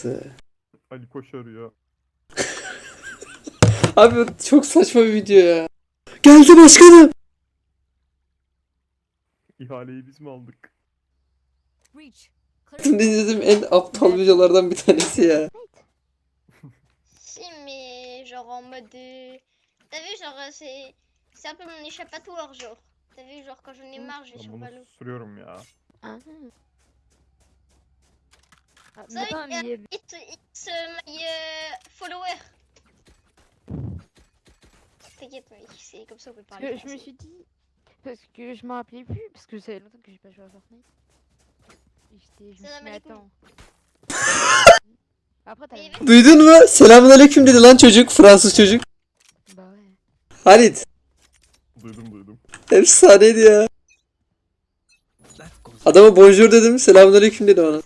şakası. Ali Koşar ya. Abi çok saçma bir video ya. Geldi başkanım. İhaleyi biz mi aldık? İzlediğim en aptal videolardan bir tanesi ya. Mais genre en mode. T'as vu, genre, c'est. C'est un peu mon échappatoire, genre. T'as vu, genre, quand j'en ai marre, je vais sur bunu Valo. sürüyorum ya. Ah. It's, it's uh, my uh, follower. T'inquiète, mec, c'est comme ça qu'on peut Parce parler. que je me suis dit. Parce que je m'en rappelais plus. Parce que ça fait longtemps que j'ai pas joué à Fortnite. Et j'étais. Je me suis dit, attends. Après, t'as. Mais- Duydun mu? Selamünaleyküm dedi lan çocuk. Fransız çocuk. Bah ouais. Halit. Duydum duydum. Efsaneydi ya. Adama bonjour dedim. Selamünaleyküm dedi bana.